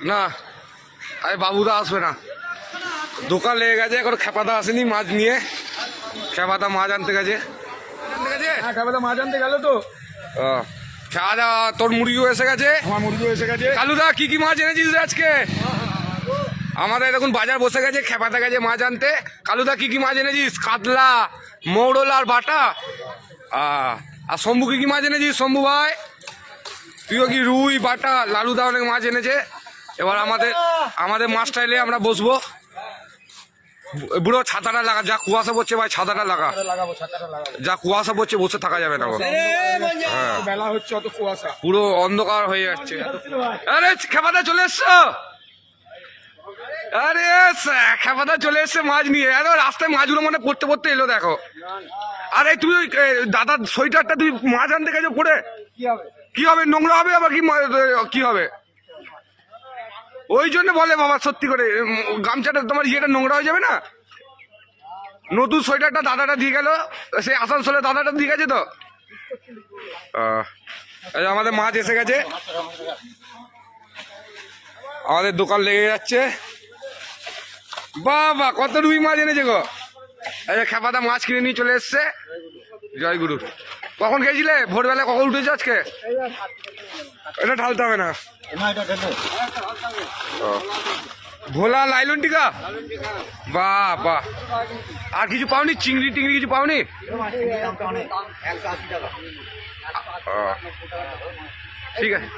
না আরে বাবুদা আসবে না। দোকান লেগে গেছে এখন খেপাদা আসেনি মাছ নিয়ে। খেপাদা মাছ আনতে গেছে। হ্যাঁ মাছ আনতে গেল তো। ও, খাওয়া দাওয়া তোর মুরগিও এসে গেছে? আমার মুরগিও এসে গেছে। কালুদা কি কি মাছ এনেছিস আজকে? আমাদের এখন বাজার বসে গেছে খেপাতে গেছে মাছ আনতে। কালুদা কি কি মাছ এনেছিস? কাতলা মৌরলা আর বাটা। আর শম্ভু কি কি মাছ এনেছিস শম্ভু ভাই? তুইও কি রুই বাটা লালুদা অনেক মাছ এনেছে। এবার আমাদের আমাদের মাছটা এলে আমরা বসবো। বুড়ো ছাতাটা লাগা যা কুয়াশা পড়ছে ভাই ছাতাটা লাগা। যা কুয়াশা পড়ছে বসে থাকা যাবে না। হ্যাঁ। পুরো অন্ধকার হয়ে যাচ্ছে। আরে খেপাদা চলে এসছো? আরে খেপাদা চলে এসছে মাছ নিয়ে। আরে রাস্তায় মাছগুলো মনে পড়তে পড়তে এলো দেখো। আরে তুই ওই, দাদার সোয়েটারটা তুই মাছ আনতে গেছো পড়ে? কি হবে? কি হবে? নোংরা হবে আবার কি কি হবে? ওই জন্য বলে বাবা, সত্যি করে গামছাটা তোমার ইয়েটা নোংরা হয়ে যাবে না? নতুন সোয়েটারটা দাদাটা দিয়ে গেল, সেই আসানসোলে দাদাটা দিয়ে গেছে তো? আমাদের মাছ এসে গেছে। আমাদের দোকান লেগে যাচ্ছে। বাবা, কত রুই মাছ এনেছে গো। খেপাদা মাছ কিনে নিয়ে চলে এসছে। জয় গুরু। কখন খেয়েছিলে? ভোরবেলা কখন উঠেছে আজকে? এটা ঢালতে হবে না। ভোলা লাইলন টিকা? বাহ বাহ আর কিছু পাওনি? চিংড়ি টিংড়ি কিছু পাওনি? ঠিক আছে।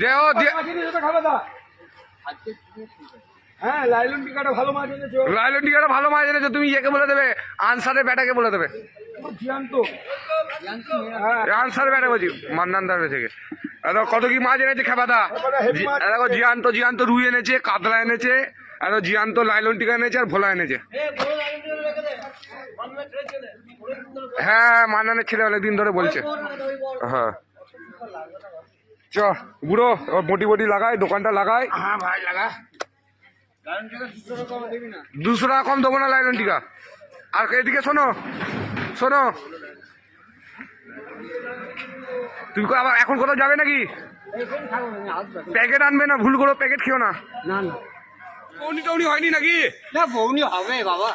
দেও দে। হ্যাঁ লাইলন টিকাটা ভালো মাছ এনেছো? লাইলন টিকাটা ভালো মাছ এনেছো তুমি ইয়েকে বলে দেবে আনসারের ব্যাটাকে বলে দেবে। হ্যাঁ। আনসার ব্যাটা বলছি মান্নান্দার থেকে কত কি মাছ এনেছে খেপাদা। দেখো জিয়ান্ত জিয়ান্ত রুই এনেছে কাতলা এনেছে আর জিয়ান্ত লাইলন টিকা এনেছে আর ভোলা এনেছে। হ্যাঁ মান্নানের ছেলে অনেকদিন ধরে বলছে। হ্যাঁ। চ বুড়ো বটি বটি লাগাই দোকানটা লাগাই। হ্যাঁ ভাই লাগা। দুশো টাকা কম দেবো না লাইলন টিকা। আর এদিকে শোনো শোনো। তুমি আবার এখন কোথাও যাবে নাকি? প্যাকেট আনবে না? ভুল করো প্যাকেট খেও না। না না বৌনি টৌনি হয়নি নাকি? না বৌনি হবে বাবা।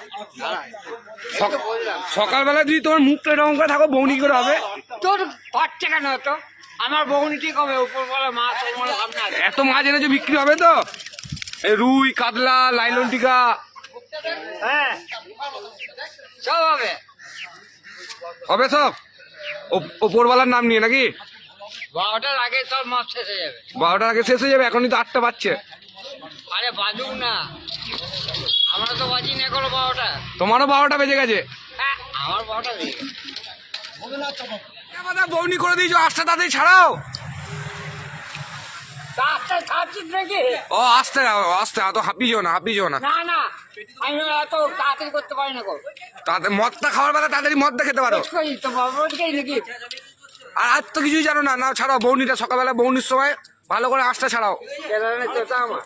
সকালবেলা যদি তোমার মুখটা এরকম করে থাকো বৌনি করে হবে। তোর পাচ্ছে কেন তো আমার বৌনি ঠিক হবে মাছ এত মাছ এনেছো বিক্রি হবে তো? রুই কাতলা লাইলন টিকা হ্যাঁ সব হবে হবে সব ওপরওয়ালার নাম নিয়ে নাকি বারোটার আগে সব মাছ শেষ হয়ে যাবে বারোটার আগে শেষ হয়ে যাবে এখনই তো আটটা বাজছে আরে বাজুক না আমরা তো বাজি না করো বারোটা তোমারও বারোটা বেজে গেছে হ্যাঁ আমার বারোটা দিয়ে আমাদের বৌনি করে দিয়েছ আস্তে তাড়াতাড়ি ছাড়াও নাকি? ও আস্তে আস্তে হাঁপিয়েও না না। না না আমি এত তাড়াতাড়ি করতে পারি না গো। তাতে মদটা খাওয়ার বেলা তাড়াতাড়ি মদটা খেতে পারো? নাকি? আর আজ তো কিছুই জানো না না ছাড়াও বৌনিটা সকালবেলা বৌনির সময় ভালো করে আস্তে ছাড়াও। আমার।